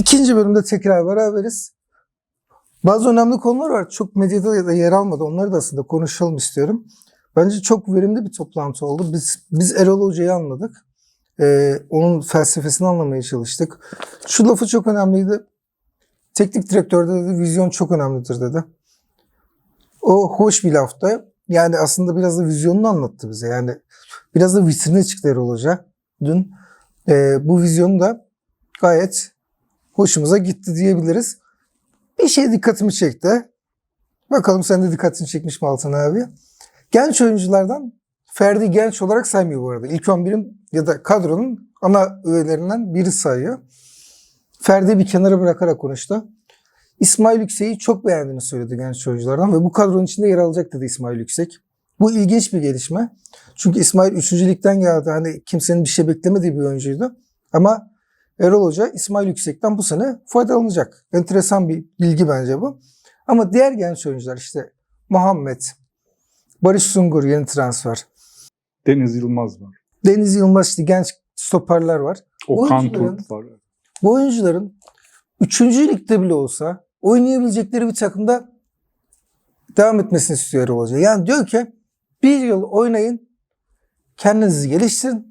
İkinci bölümde tekrar beraberiz. Bazı önemli konular var. Çok medyada da yer almadı. Onları da aslında konuşalım istiyorum. Bence çok verimli bir toplantı oldu. Biz biz Erol Hoca'yı anladık. Ee, onun felsefesini anlamaya çalıştık. Şu lafı çok önemliydi. Teknik direktörde dedi vizyon çok önemlidir dedi. O hoş bir laftı. Yani aslında biraz da vizyonunu anlattı bize. Yani biraz da vitrine çıktı Erol Hoca dün. Ee, bu vizyonu da gayet hoşumuza gitti diyebiliriz. Bir şey dikkatimi çekti. Bakalım sen de dikkatini çekmiş mi Altan abi? Genç oyunculardan Ferdi genç olarak saymıyor bu arada. İlk 11'in ya da kadronun ana üyelerinden biri sayıyor. Ferdi'yi bir kenara bırakarak konuştu. İsmail Yüksek'i çok beğendiğini söyledi genç oyunculardan ve bu kadronun içinde yer alacak dedi İsmail Yüksek. Bu ilginç bir gelişme. Çünkü İsmail 3. ligden geldi. Hani kimsenin bir şey beklemediği bir oyuncuydu. Ama Erol Hoca İsmail Yüksek'ten bu sene faydalanacak. Enteresan bir bilgi bence bu. Ama diğer genç oyuncular işte Muhammed, Barış Sungur yeni transfer. Deniz Yılmaz var. Deniz Yılmaz işte genç stoperler var. Okan Turp var. Bu oyuncuların 3. ligde bile olsa oynayabilecekleri bir takımda devam etmesini istiyor Erol Hoca. Yani diyor ki bir yıl oynayın, kendinizi geliştirin.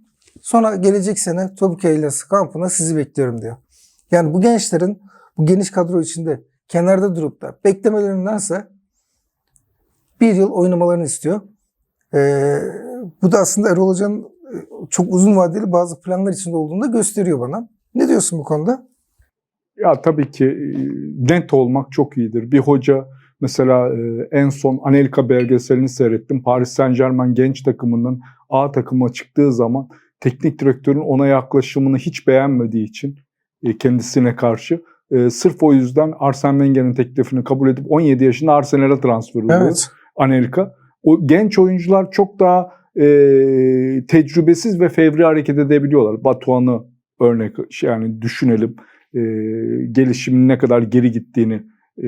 Sonra gelecek sene Topuk Eylası kampına sizi bekliyorum diyor. Yani bu gençlerin bu geniş kadro içinde kenarda durup da beklemelerindense bir yıl oynamalarını istiyor. Ee, bu da aslında Erol Hoca'nın e, çok uzun vadeli bazı planlar içinde olduğunu da gösteriyor bana. Ne diyorsun bu konuda? Ya tabii ki e, net olmak çok iyidir. Bir hoca mesela e, en son Anelka belgeselini seyrettim. Paris Saint Germain genç takımının A takıma çıktığı zaman teknik direktörün ona yaklaşımını hiç beğenmediği için e, kendisine karşı e, sırf o yüzden Arsene Wenger'in teklifini kabul edip 17 yaşında Arsenal'e transfer oluyor. Anelka. O genç oyuncular çok daha e, tecrübesiz ve fevri hareket edebiliyorlar. Batuhan'ı örnek yani düşünelim e, gelişimin ne kadar geri gittiğini e,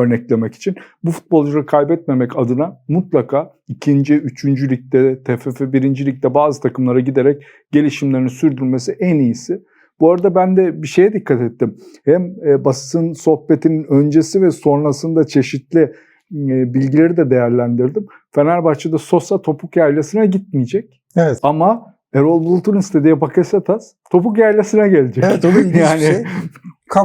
örneklemek için. Bu futbolcuları kaybetmemek adına mutlaka ikinci, üçüncü ligde, TFF birinci ligde bazı takımlara giderek gelişimlerini sürdürmesi en iyisi. Bu arada ben de bir şeye dikkat ettim. Hem e, basın sohbetinin öncesi ve sonrasında çeşitli e, bilgileri de değerlendirdim. Fenerbahçe'de Sosa topuk yaylasına gitmeyecek. Evet. Ama Erol Bulut'un istediği Bakasetas topuk yaylasına gelecek. Evet o da ilginç Yani bir şey.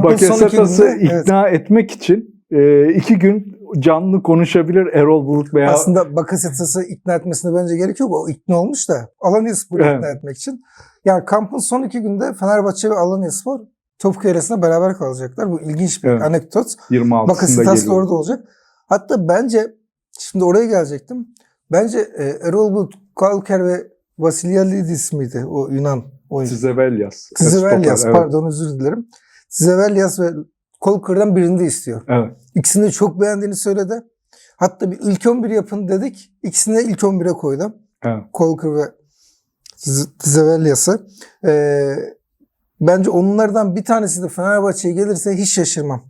Bakasetas'ı günde evet, ikna etmek için e, iki gün canlı konuşabilir Erol Bulut veya aslında Bakasetas'ı ikna etmesine bence gerek yok. O ikna olmuş da Alanyaspor'u Evet. ikna etmek için. Yani kampın son iki günde Fenerbahçe ve Alanyaspor Topuk arasında beraber kalacaklar. Bu ilginç bir Evet. anekdot. 26'sında Bakasetas da orada olacak. Hatta bence şimdi oraya gelecektim. Bence e, Erol Bulut, Kalker ve Vasilyalidis miydi o Yunan oyuncu? Zivelyas Stoper, evet. pardon özür dilerim. Zivelyas ve Kolker'dan birini de istiyor. Evet. İkisini de çok beğendiğini söyledi. Hatta bir ilk 11 yapın dedik. İkisini de ilk 11'e koydu. Evet. Kolker ve Zivelyas'ı. Ee, bence onlardan bir tanesi de Fenerbahçe'ye gelirse hiç şaşırmam.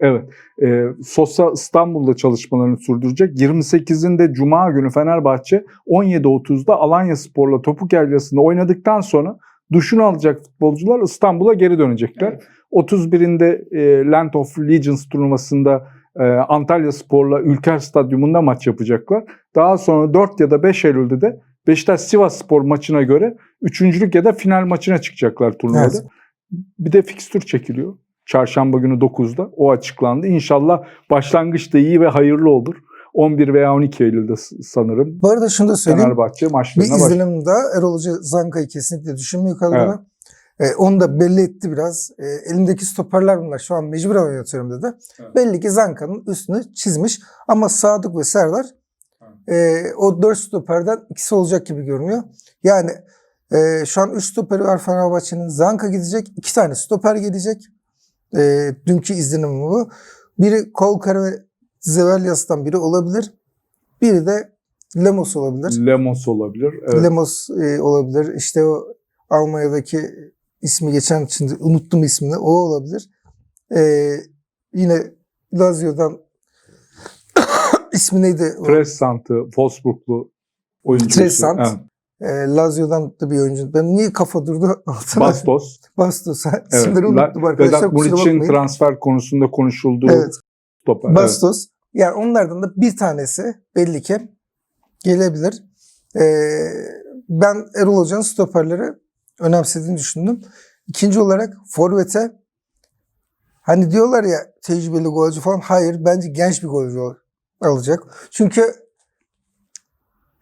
Evet. E, Sosa İstanbul'da çalışmalarını sürdürecek. 28'inde Cuma günü Fenerbahçe 17.30'da Alanya Spor'la Topuk Yaylası'nda oynadıktan sonra duşunu alacak futbolcular İstanbul'a geri dönecekler. 31'inde e, Land of Legends turnuvasında e, Antalya Spor'la Ülker Stadyumunda maç yapacaklar. Daha sonra 4 ya da 5 Eylül'de de Beşiktaş Sivas Spor maçına göre üçüncülük ya da final maçına çıkacaklar turnuvada. Evet. Bir de fikstür çekiliyor. Çarşamba günü 9'da o açıklandı. İnşallah başlangıçta iyi ve hayırlı olur. 11 veya 12 Eylül'de sanırım Bu arada şunu da söyleyeyim. Fenerbahçe Bir maçlarına başlıyor. izlenim daha Erol Hoca Zanka'yı kesinlikle düşünmüyor kadroda. Ee, onu da belli etti biraz. Ee, elimdeki stoperler bunlar. Şu an mecbur oynatıyorum dedi. Evet. Belli ki Zanka'nın üstünü çizmiş. Ama Sadık ve Serdar e, o dört stoperden ikisi olacak gibi görünüyor. Yani e, şu an üç stoperi var Fenerbahçe'nin. Zanka gidecek. iki tane stoper gelecek. E, dünkü izlenim bu. Biri Kolkar ve Zevelyas'tan biri olabilir. Biri de Lemos olabilir. Lemos olabilir. Evet. Lemos e, olabilir. İşte o Almanya'daki ismi geçen şimdi unuttum ismini. O olabilir. E, yine Lazio'dan ismi neydi? Tressant'ı, Wolfsburglu oyuncu. Tressant. Evet. E, Lazio'dan da bir oyuncu. Ben niye kafa durdu altına? Bastos. Bastos. Evet. İsimleri unuttum arkadaşlar. Vedat Muriç'in transfer konusunda konuşulduğu Evet. Evet. Bastos. Yani onlardan da bir tanesi belli ki gelebilir. Ee, ben Erol Hoca'nın stoperleri önemsediğini düşündüm. İkinci olarak Forvet'e hani diyorlar ya tecrübeli golcü falan. Hayır bence genç bir golcü ol- alacak. Çünkü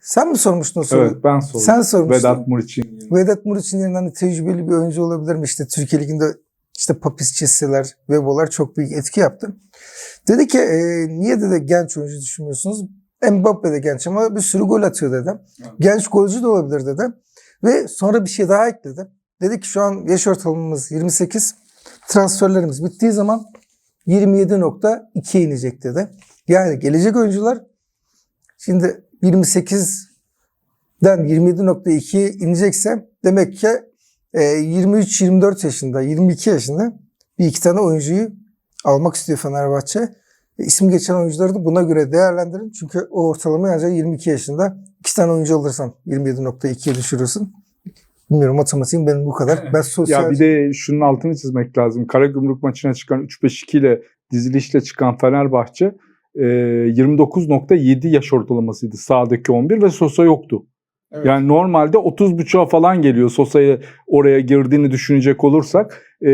sen mi sormuştun o soruyu? Evet ben sordum. Sen sormuştun. Vedat Muriç'in. Vedat Muriç'in yerine hani tecrübeli bir oyuncu olabilir mi? İşte Türkiye Ligi'nde işte Papis Chelsea'ler, Webo'lar çok büyük etki yaptı. Dedi ki e, niye dedi genç oyuncu düşünmüyorsunuz? Mbappe de genç ama bir sürü gol atıyor dedi. Evet. Genç golcü de olabilir dedi. Ve sonra bir şey daha ekledi. Dedi ki şu an yaş ortalamamız 28. Transferlerimiz bittiği zaman 27.2'ye inecek dedi. Yani gelecek oyuncular şimdi 28'den 27.2'ye inecekse demek ki e, 23-24 yaşında, 22 yaşında bir iki tane oyuncuyu almak istiyor Fenerbahçe. E, isim geçen oyuncuları da buna göre değerlendirin. Çünkü o ortalama ancak 22 yaşında. iki tane oyuncu alırsan 27.2'ye düşürürsün. Bilmiyorum matematiğim benim bu kadar. Ben sosyal... Ya bir de şunun altını çizmek lazım. Karagümrük maçına çıkan 3-5-2 ile dizilişle çıkan Fenerbahçe e, 29.7 yaş ortalamasıydı sağdaki 11 ve Sosa yoktu. Evet. Yani normalde 30.5'a falan geliyor Sosa'ya oraya girdiğini düşünecek olursak. E,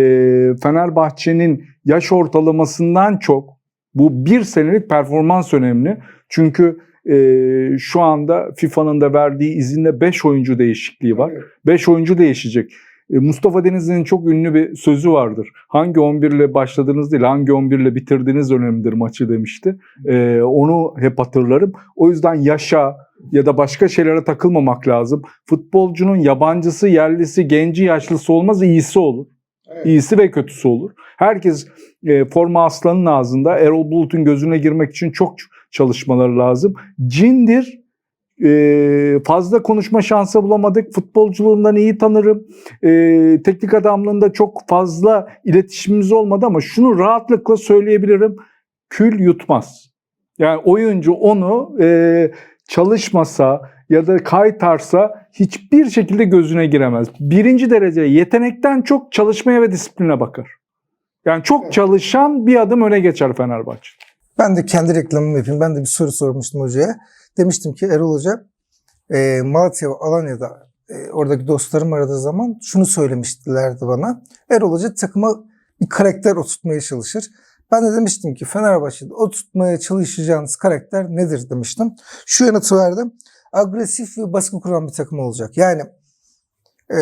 Fenerbahçe'nin yaş ortalamasından çok bu bir senelik performans önemli. Çünkü e, şu anda FIFA'nın da verdiği izinle 5 oyuncu değişikliği var. 5 oyuncu değişecek. E, Mustafa Denizli'nin çok ünlü bir sözü vardır. Hangi 11 ile başladığınız değil, hangi 11 ile bitirdiğiniz önemlidir maçı demişti. E, onu hep hatırlarım. O yüzden yaşa ya da başka şeylere takılmamak lazım. Futbolcunun yabancısı, yerlisi, genci, yaşlısı olmaz, iyisi olur. İyisi ve kötüsü olur. Herkes e, forma aslanın ağzında. Erol Bulut'un gözüne girmek için çok çalışmaları lazım. Cindir. E, fazla konuşma şansı bulamadık. Futbolculuğundan iyi tanırım. E, teknik adamlığında çok fazla iletişimimiz olmadı ama şunu rahatlıkla söyleyebilirim. Kül yutmaz. Yani oyuncu onu e, çalışmasa ya da kaytarsa hiçbir şekilde gözüne giremez. Birinci derece yetenekten çok çalışmaya ve disipline bakar. Yani çok çalışan bir adım öne geçer Fenerbahçe. Ben de kendi reklamımı yapayım. Ben de bir soru sormuştum hocaya. Demiştim ki Erol Hoca e, Malatya ve Alanya'da e, oradaki dostlarım aradığı zaman şunu söylemişlerdi bana. Erol Hoca takıma bir karakter oturtmaya çalışır. Ben de demiştim ki Fenerbahçe'de oturtmaya çalışacağınız karakter nedir demiştim. Şu yanıtı verdim. Agresif ve baskı kuran bir takım olacak. Yani e,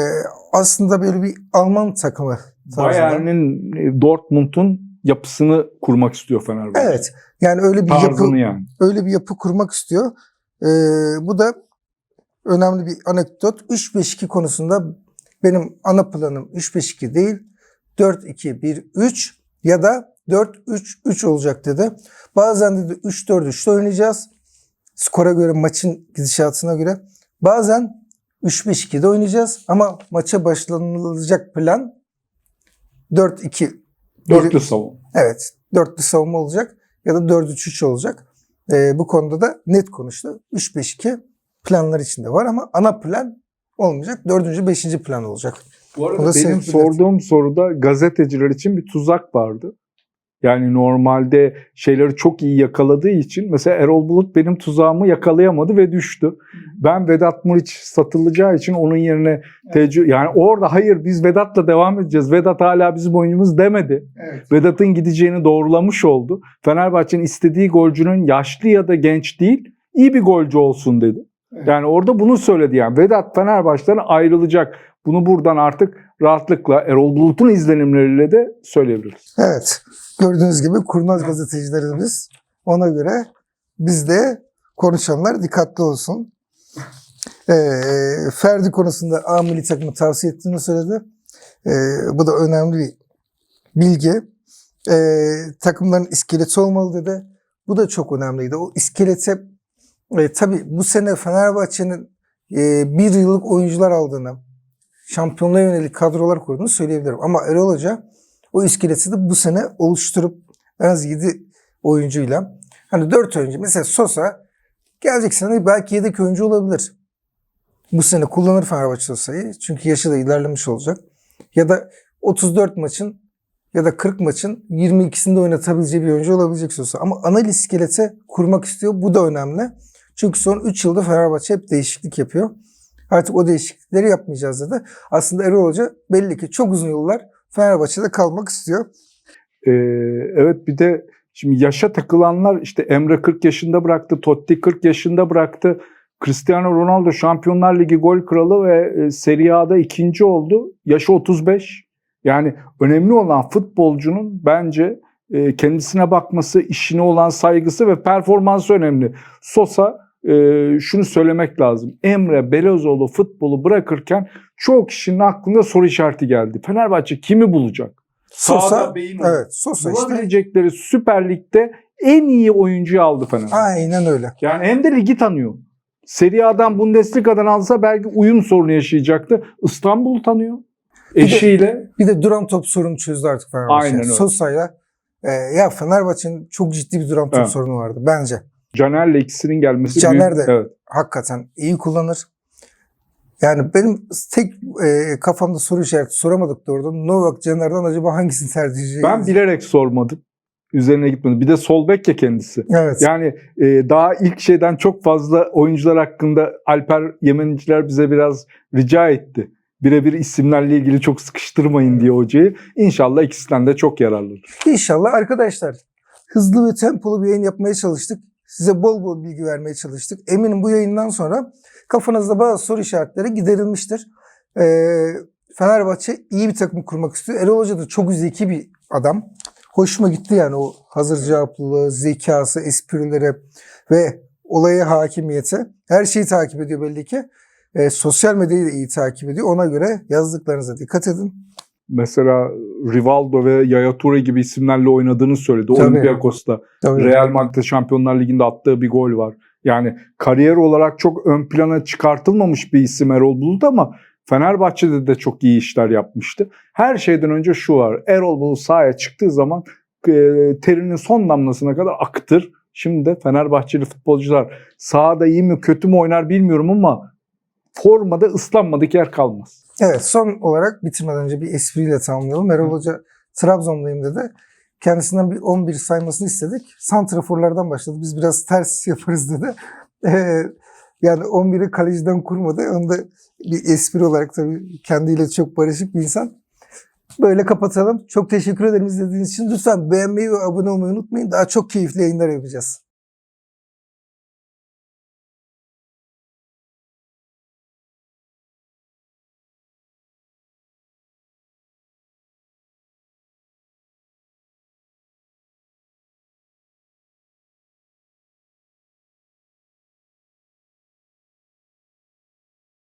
aslında böyle bir Alman takımı. Bayern'in e, Dortmund'un yapısını kurmak istiyor Fenerbahçe. Evet. Yani öyle bir yapı Tarzını yani. öyle bir yapı kurmak istiyor. Ee, bu da önemli bir anekdot. 3-5-2 konusunda benim ana planım 3-5-2 değil 4-2-1-3 ya da 4-3-3 olacak dedi. Bazen dedi 3-4-3'te oynayacağız. Skora göre maçın gidişatına göre. Bazen 3-5-2'de oynayacağız ama maça başlanılacak plan 4-2 Dörtlü savun. Evet. Dörtlü savunma olacak ya da 4-3-3 olacak. Ee, bu konuda da net konuştu. 3-5-2 planlar içinde var ama ana plan olmayacak. Dördüncü, beşinci plan olacak. Bu arada benim sorduğum soruda gazeteciler için bir tuzak vardı. Yani normalde şeyleri çok iyi yakaladığı için mesela Erol Bulut benim tuzağımı yakalayamadı ve düştü. Ben Vedat Muriç satılacağı için onun yerine tecrübe yani orada hayır biz Vedat'la devam edeceğiz. Vedat hala bizim oyuncumuz demedi. Evet. Vedat'ın gideceğini doğrulamış oldu. Fenerbahçe'nin istediği golcünün yaşlı ya da genç değil, iyi bir golcü olsun dedi. Evet. Yani orada bunu söyledi yani. Vedat Fenerbahçe'den ayrılacak. Bunu buradan artık rahatlıkla Erol Bulut'un izlenimleriyle de söyleyebiliriz. Evet. Gördüğünüz gibi kurnaz gazetecilerimiz. Ona göre biz de konuşanlar dikkatli olsun. Ee, Ferdi konusunda A milli takımı tavsiye ettiğini söyledi. Ee, bu da önemli bir bilgi. Ee, takımların iskeleti olmalı dedi. Bu da çok önemliydi. O iskelete e, tabii bu sene Fenerbahçe'nin e, bir yıllık oyuncular aldığını, şampiyonluğa yönelik kadrolar kurduğunu söyleyebilirim. Ama Erol Hoca o iskeleti de bu sene oluşturup en az 7 oyuncuyla hani 4 oyuncu mesela Sosa gelecek sene belki yedek oyuncu olabilir. Bu sene kullanır Fenerbahçe Sosa'yı. Çünkü yaşı da ilerlemiş olacak. Ya da 34 maçın ya da 40 maçın 22'sinde oynatabileceği bir oyuncu olabilecek Sosa. Ama ana iskelete kurmak istiyor. Bu da önemli. Çünkü son 3 yılda Fenerbahçe hep değişiklik yapıyor. Artık o değişiklikleri yapmayacağız dedi. Aslında Erol Hoca belli ki çok uzun yıllar Fenerbahçe'de kalmak istiyor. Ee, evet bir de şimdi yaşa takılanlar işte Emre 40 yaşında bıraktı, Totti 40 yaşında bıraktı. Cristiano Ronaldo Şampiyonlar Ligi gol kralı ve e, Serie A'da ikinci oldu. Yaşı 35. Yani önemli olan futbolcunun bence e, kendisine bakması, işine olan saygısı ve performansı önemli. Sosa e, şunu söylemek lazım. Emre Belözoğlu futbolu bırakırken çok kişinin aklında soru işareti geldi. Fenerbahçe kimi bulacak? Sosa, evet Sosa işte. Bulabilecekleri Süper Lig'de en iyi oyuncuyu aldı Fenerbahçe. Aynen öyle. Yani hem de ligi tanıyor. Serie A'dan Bundesliga'dan alsa belki uyum sorunu yaşayacaktı. İstanbul tanıyor. de- Eşiyle. Bir de duran top sorunu çözdü artık Fenerbahçe. Aynen öyle. Sosa'yla e, ya Fenerbahçe'nin çok ciddi bir duran top Evet. sorunu vardı bence. Caner'le ikisinin gelmesi Caner büyük- de- Evet. Hakikaten iyi kullanır. Yani benim tek e, kafamda soru işareti soramadık da orada. Novak Caner'den acaba hangisini tercih edeceğiz? Ben bilerek sormadım. Üzerine gitmedim. Bir de sol bek ya kendisi. Evet. Yani e, daha ilk şeyden çok fazla oyuncular hakkında Alper Yemeniciler bize biraz rica etti. Birebir isimlerle ilgili çok sıkıştırmayın diye hocayı. İnşallah ikisinden de çok yararlıdır. İnşallah arkadaşlar hızlı ve tempolu bir yayın yapmaya çalıştık. Size bol bol bilgi vermeye çalıştık. Eminim bu yayından sonra kafanızda bazı soru işaretleri giderilmiştir. Ee, Fenerbahçe iyi bir takım kurmak istiyor. Erol Hoca da çok zeki bir adam. Hoşuma gitti yani o hazır cevaplılığı, zekası, esprileri ve olaya hakimiyeti. Her şeyi takip ediyor belli ki. Ee, sosyal medyayı da iyi takip ediyor. Ona göre yazdıklarınıza dikkat edin. Mesela Rivaldo ve Yaya Toure gibi isimlerle oynadığını söyledi. Tabii. Olympiakos'ta. Tabii. Real Madrid'de Şampiyonlar Ligi'nde attığı bir gol var. Yani kariyer olarak çok ön plana çıkartılmamış bir isim Erol Bulut ama Fenerbahçe'de de çok iyi işler yapmıştı. Her şeyden önce şu var. Erol Bulut sahaya çıktığı zaman e, terinin son damlasına kadar akıtır. Şimdi de Fenerbahçeli futbolcular sahada iyi mi kötü mü oynar bilmiyorum ama formada ıslanmadık yer kalmaz. Evet son olarak bitirmeden önce bir espriyle tamamlayalım. Erol Hoca Trabzon'dayım dedi. Kendisinden bir 11 saymasını istedik. Santraforlardan başladı. Biz biraz ters yaparız dedi. Ee, yani 11'i kaleciden kurmadı. Onu da bir espri olarak tabii kendiyle çok barışık bir insan. Böyle kapatalım. Çok teşekkür ederim izlediğiniz için. Lütfen beğenmeyi ve abone olmayı unutmayın. Daha çok keyifli yayınlar yapacağız.